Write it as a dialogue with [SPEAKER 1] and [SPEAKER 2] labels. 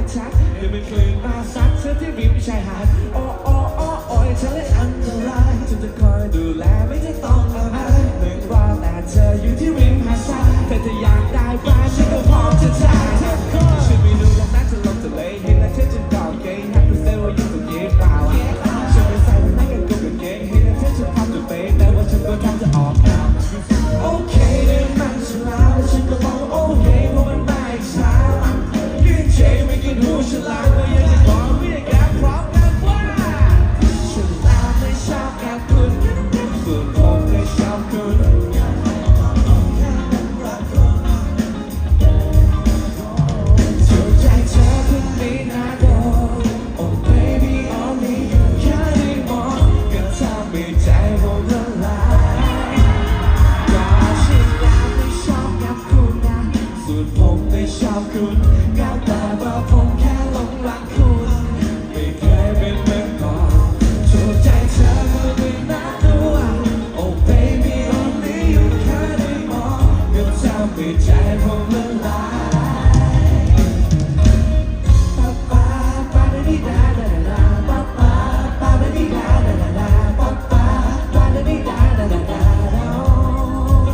[SPEAKER 1] มาชักเดี๋ยวมันคลื่นมาซัดเธอที่ริมชายหาดโอ้โอ้โอ้โอ้ยเธอเล่นอันตรายฉันจะคอยดูแล ฉลาดก็ยังจะบอกไม่ได้แกพร้อมกันว่าฉลาดไม่ชอบแอบคุณส่วนผมไม่ชอบคุณถูกใจเธอคนนี้นะโดน Oh baby only you แค่ได้มองก็ทำให้ใจผมละลายฉันแล้วไม่ชอบกับคุณนะส่วนผมไม่ชอบคุณ 我们来。